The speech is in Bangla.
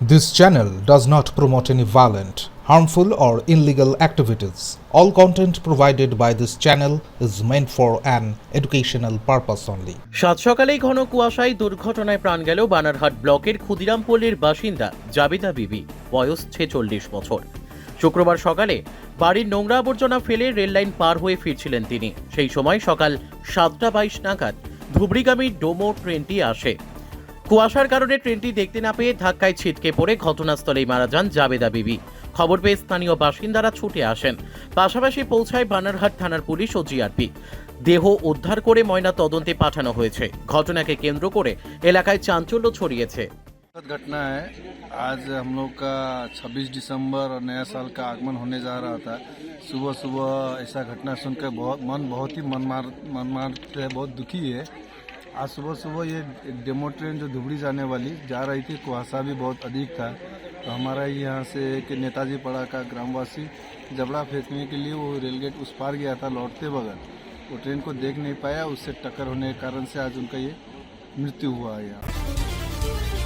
This channel does not promote any violent, harmful, or illegal activities. All content provided by this channel is meant for an educational purpose only. সাত সকালেই ঘন কুয়াশায় দুর্ঘটনায় প্রাণ গেল বানারহাট ব্লকের ক্ষুদিরামপল্লীর বাসিন্দা জাবিদা বিবি বয়স ছেচল্লিশ বছর শুক্রবার সকালে বাড়ির নোংরা আবর্জনা ফেলে রেললাইন পার হয়ে ফিরছিলেন তিনি সেই সময় সকাল সাতটা বাইশ নাগাদ ধুবড়িগামী ডোমো ট্রেনটি আসে কুয়াশার কারণে ট্রেনটি দেখতে না পেয়ে ধাক্কায় ছিটকে পড়ে ঘটনাস্থলেই মারা যান জাবেদা বিবি খবর পেয়ে স্থানীয় বাসিন্দারা ছুটে আসেন পাশাপাশি পৌঁছায় বানারহাট থানার পুলিশ ও জিআরপি দেহ উদ্ধার করে ময়না তদন্তে পাঠানো হয়েছে ঘটনাকে কেন্দ্র করে এলাকায় চাঞ্চল্য ছড়িয়েছে दुखद घटना है आज हम लोग का 26 दिसंबर और नया साल का आगमन होने जा रहा था सुबह सुबह ऐसा घटना सुनकर बहुत मन बहुत ही मनमार मनमार से बहुत दुखी है आज सुबह सुबह ये डेमो ट्रेन जो धुबड़ी जाने वाली, जा रही थी, कुहासा भी बहुत अधिक था। तो हमारा यहाँ से एक नेताजी पड़ा का ग्रामवासी, जबड़ा फेंकने के लिए वो रेलगेट उस पार गया था लौटते बगल वो ट्रेन को देख नहीं पाया, उससे टक्कर होने के कारण से आज उनका ये मृत्यु हुआ है यहाँ।